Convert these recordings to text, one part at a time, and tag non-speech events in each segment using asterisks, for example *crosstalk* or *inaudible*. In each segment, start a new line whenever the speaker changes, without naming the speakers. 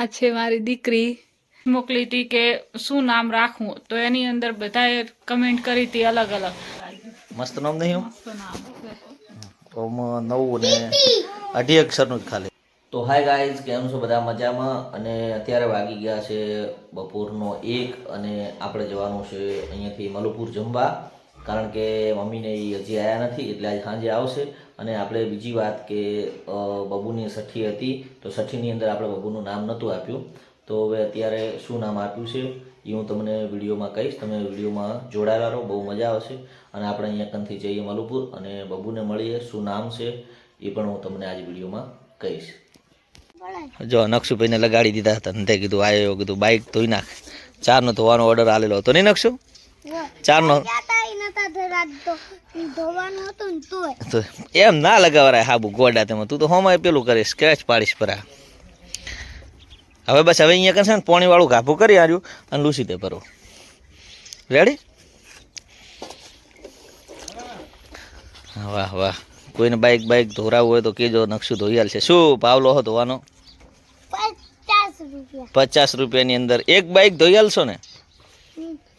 આ છે મારી દીકરી. મોકલી હતી કે શું નામ રાખવું? તો એની અંદર બધાએ કમેન્ટ કરી હતી અલગ અલગ.
મસ્ત નામ નહીં ઓમ નવું ને અઢી અક્ષરનું જ ખાલી. તો હાય ગાઈઝ કેમ છો બધા મજામાં? અને અત્યારે વાગી ગયા છે બપોરનો એક અને આપણે જવાનું છે અહીંયાથી મલુપુર જમવા. કારણ કે મમ્મીને એ હજી આવ્યા નથી, એટલે આજે સાંજે આવશે. અને આપણે બીજી વાત કે બબુની સઠ્ઠી હતી, તો સઠ્ઠીની અંદર આપણે બબુનું નામ નહોતું આપ્યું. તો હવે અત્યારે શું નામ આપ્યું છે એ હું તમને વિડીયોમાં કહીશ. તમે વિડીયોમાં જોડાયેલા રહો, બહુ મજા આવશે. અને આપણે અહીંયા કંથી જઈએ મલુપુર, અને બબુને મળીએ, શું નામ છે, એ પણ હું તમને આજે વિડીયોમાં કહીશ. જો નકશુભાઈને લગાડી દીધા હતા કીધું આવ્યો કીધું બાઇક ધોઈ નાખ. ચારનો ધોવાનો ઓર્ડર આલેલો હતો નહીં નકશુ?
ને
તો એમ ના લગાવરાય હાબુ ગોડા તેમાં. તું તો હોમાં પેલું કરીશ સ્ક્રેચ પાડીશ પરા. હવે બસ હવે અહીંયા કરશે ને પોણી વાળું ઘાભું કરી આર્યું અને લૂસી દે ભરો રેડી વાહ વાહ. કોઈને બાઇક બાઇક ધોરાવું હોય તો કેજો નકશું ધોઈ આલશે શું ભાવ લો ધોવાનો?
પચાસ રૂપિયા.
પચાસ રૂપિયાની અંદર એક બાઇક ધોઈ આલશો ને.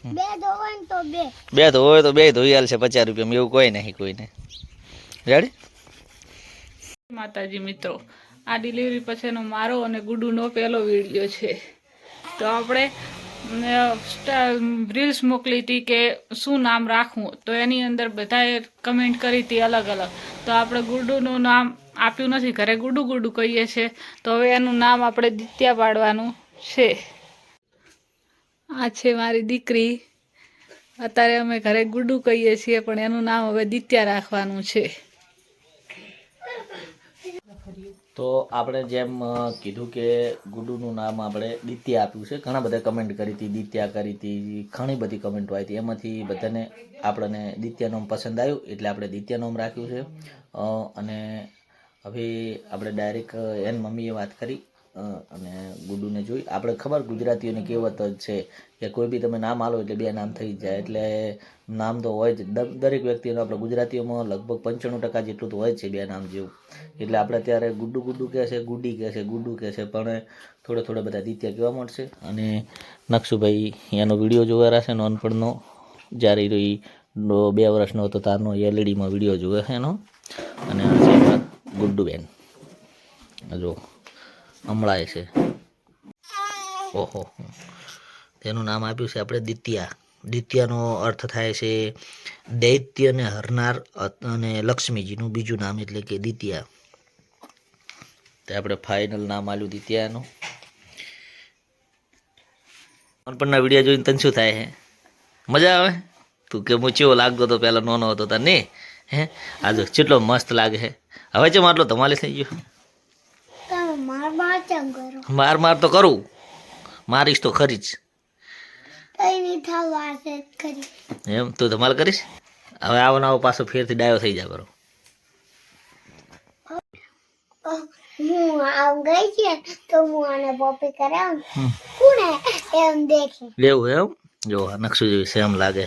બે ધોવે તો બે.
બે હોય તો બે ધોઈ આલશે પચાસ રૂપિયામાં એવું કોઈ નહીં કોઈને. રેડી
માતાજી મિત્રો આ ડિલિવરી પછીનો મારો અને ગુડુનો પહેલો વીડિયો છે. તો આપણે રીલ્સ મોકલી હતી કે શું નામ રાખવું તો એની અંદર બધાએ કમેન્ટ કરી હતી અલગ અલગ. તો આપણે ગુડુનું નામ આપ્યું નથી ઘરે ગુડુ ગુડુ કહીએ છીએ તો હવે એનું નામ આપણે દિત્યા પાડવાનું છે. આ છે મારી દીકરી. અત્યારે અમે ઘરે ગુડુ કહીએ છીએ, પણ એનું નામ હવે દિત્યા રાખવાનું છે.
તો આપણે જેમ કીધું કે ગુડુનું નામ આપણે દિત્યા આપ્યું છે. ઘણા બધા કમેન્ટ કરી હતી, દિત્યા કરી હતી, ઘણી બધી કમેન્ટો આવી હતી. એમાંથી બધાને આપણને દિત્યા નામ પસંદ આવ્યું, એટલે આપણે દિત્યા નામ રાખ્યું છે. અને હવે આપણે ડાયરેક્ટ એન મમ્મીએ વાત કરી. અને ગુડુને જોઈ. આપણે ખબર ગુજરાતીઓની કહેવત જ છે કે કોઈ બી તમે નામ આલો એટલે બે નામ થઈ જાય. એટલે નામ તો હોય જ. દરેક વ્યક્તિનું આપણે ગુજરાતીઓમાં લગભગ પંચાણું ટકા જેટલું તો હોય છે બે નામ જેવું. એટલે આપણે ત્યારે ગુડ્ડુ ગુડ્ડુ કહે છે ગુડ્ડી કહે છે ગુડ્ડુ કહે છે, પણ થોડે થોડે બધા દિત્યા કહેવા મળશે. અને નકશુભાઈ એનો વીડિયો જોવા રહેશે નોનપણનો જ્યારે એ બે વર્ષનો હતો તારનો એલઈડીમાં વીડિયો જોવે છે એનો. અને ગુડ્ડુબેન જો હમણાં છે. ઓહો. તેનું નામ આપ્યું છે આપણે દિત્યા. દિત્યાનો અર્થ થાય છે દૈત્યને હરનાર અને લક્ષ્મીજીનું બીજું નામ એટલે કે દિત્યા. તે આપણે ફાઇનલ નામ આવ્યું દિત્યાનું. અનપણના વીડિયો જોઈને તને શું થાય હે? મજા આવે? તું કે હું ચેવો લાગતો હતો? પહેલાં નોનો હતો તને હે? આજે કેટલો મસ્ત લાગે હે? હવે ચેમ આટલો ધમાલી થઈ ગયો?
માર માર કરો
તો કરું. મારીશ તો ખરી જ એમ? તું ધમાલ કરીશ? હવે આવો ને આવો પાછો ફેરથી ડાયો થઈ જાય બરો.
હું આમ ગઈ છે તો હું આને પોપી કરાવું કોણે એમ દેખે?
લેવું એમ? જો નકશું જેવી સેમ લાગે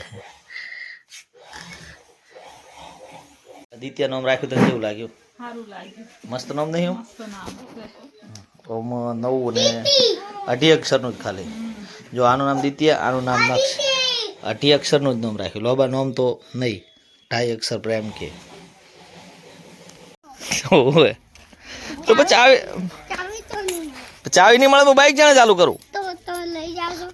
આદિત્ય નામ રાખ્યું તો કેવું લાગ્યું.
સારું લાગ્યું.
મસ્ત નામ નહીં
મસ્ત નામ. છે
ઓમ નવું ને અઢી અક્ષરનું જ ખાલી. જો આનું નામ દિત્ય આનું નામ નક્ષ. અઢી અક્ષરનું જ નામ રાખ્યું. લોબા નામ તો નહીં. ઢાઈ અક્ષર પ્રેમ કે. તો પછી ચાવી
ચાવી નહીં
મળે હું બાઇક જાણે ચાલુ કરું.
તો તો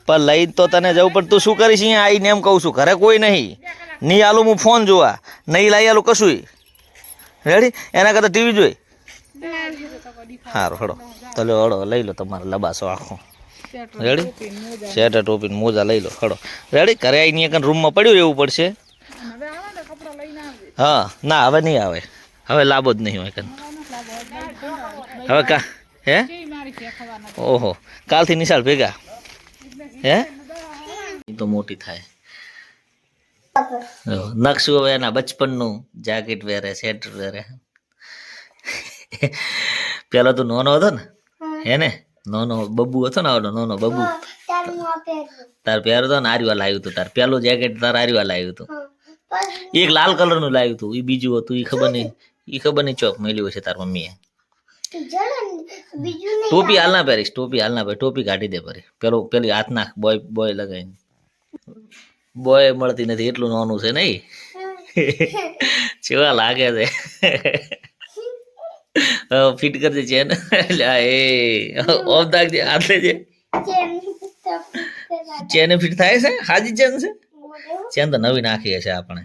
પણ લઈ તો તને જવું પણ તું શું કરીશ અહીંયા? આવીને એમ કહું છું. ઘરે કોઈ નહીં. નહીં આલું હું ફોન જોવા. નહીં લઈ આલું કશું રેડી એના કરતાં ટીવી જોઈ સારું હળો તલે હળો લઈ લો તમારો લબાસો આખો. રેડી શેટર ટોપી મોજા. લઈ લો હળો રેડી ઘરે આવીને એક રૂમમાં પડ્યું રહેવું પડશે? હા ના હવે નહીં આવે. હવે લાભો જ નહીં હોય કન. હવે કા હે? ઓહો કાલથી નિશાળ ભેગા. હે? તો મોટી થાય. જો, નકશું હવે એના બચપનનું જાકેટ વેરે સ્વેટર પહેરે *laughs* પેલો તો નોનો હતો ને હે. ને? નોનો બબુ હતો ને આવડો નોનો બબુ. તાર પહેરો તો ને આરીવા લાવ્યું હતું તાર પેલું જેકેટ તાર આરીવા લાવ્યું હતું. એક લાલ કલરનું લાવ્યું હતું એ બીજું હતું એ ખબર નહીં એ ખબર નહીં ચોક મેલ્યું હશે તાર મમ્મીએ.
ને
ટોપી હાલ ના પહેરીશ ટોપી હાલ ના પહેરી ટોપી કાઢી દે પરી પેલું પેલી હાથ નાખ બોય બોય લગાવીને. બોય મળતી નથી એટલું નોનું છે નહીં. *laughs* જેવા લાગે છે. ફિટ કરજે ચેન. એટલે એ ઓફ દાગજે હાથ આટલે
જેમ
ચેન ફિટ થાય છે? હાજી ચેન છે? ચેન તો નવી નાખી હશે આપણે.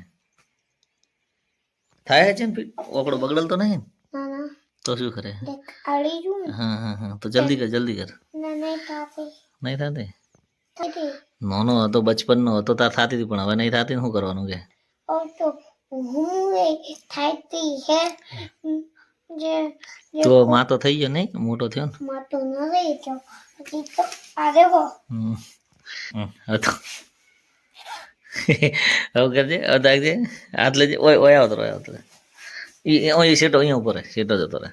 થાય ચેન ફિટ? ઓકડો બગડલ તો નહીં તો શું કરે?
જુ
હા હા હા. તો જલ્દી કર જલ્દી કર.
નહીં થાતી.
નાનો હતો બચપનનો હતો તાર થતી હતી પણ હવે નહીં થતી ને શું કરવાનું કે?
હું થાતી હે? જે જે
તો માં તો થઈ ગયો નહીં? મોટો થયો ને?
માતો ન રહી ગયો. હજી તો આ દેખો
હમ. હવે કરજે હવે તાકજે હાથ લેજે. ઓય ઓય આવતો રહ્યો આવતો ઓય અહીંયા ઉપર રહે જતો રહે.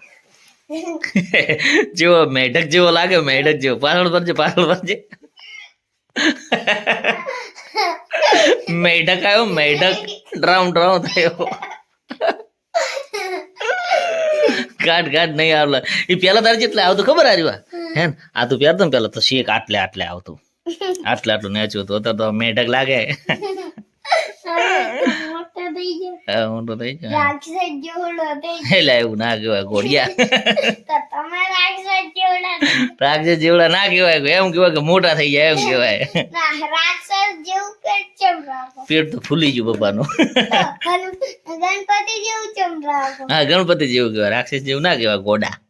*laughs* જેવો મેઢક જેવો લાગે મેઢક જેવો. પાછળ પરજે પાછળ પરજે *laughs* મેઢક આવ્યો મેઢક. ડ્રાઉન ડ્રાઉન થયો કાટ કાટ નહીં આવલે. એ પેલા તારે જેટલે આવતું ખબર આર્યું હે. ને? આ તું પહેરતો ને પેલા તો શેક આટલે આટલે આવતું. *laughs* આટલે આટલું નેચું હતું. અત્યારે તો મેઢક લાગે. હા, મોટો થઈ એટલે એવું ના કહેવાય ઘોડિયા *laughs*
રાક્ષસ જેવડા
ના કહેવાય એમ કહેવાય કે મોટા થઈ જાય એમ કહેવાય.
જેવું પેટ
તો ફૂલી ગયું પપ્પાનું
ગણપતિ જેવું
હા ગણપતિ જેવું કહેવાય રાક્ષસ જેવું ના કહેવાય ઘોડા